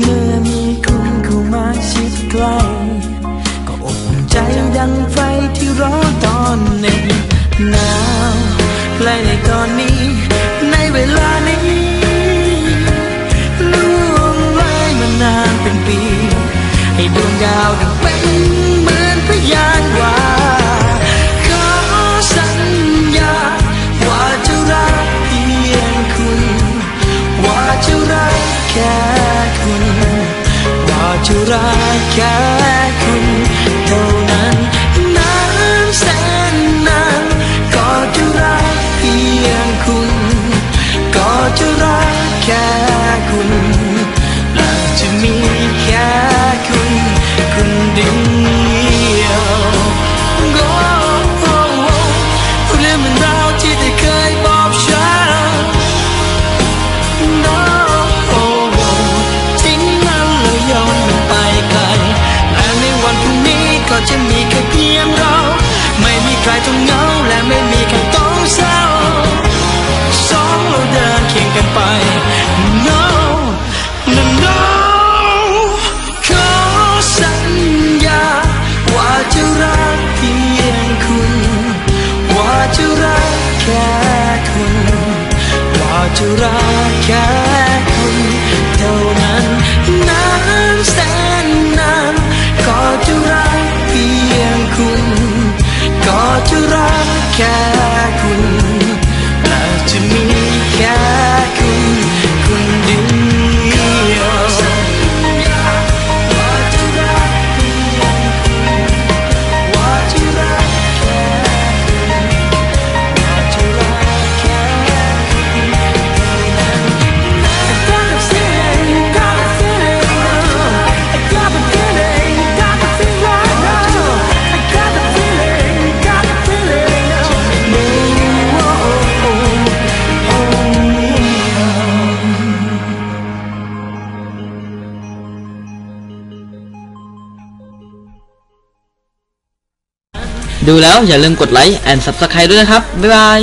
เมื่อมีคุณเข้ามาชิดใกล้ก็อบอุ่นใจดังไฟที่ร้อนตอนหนึ่งหนาวและในตอนนี้ ในเวลานี้ล่วงเลยมานานเป็นปี ให้ดวงดาวดังเป็น ว่ คุณว่าจะรักแค่คุณเท่านั้นนานแสน ดูแล้วอย่าลืมกดไลค์ and subscribe ด้วยนะครับ บ๊ายบาย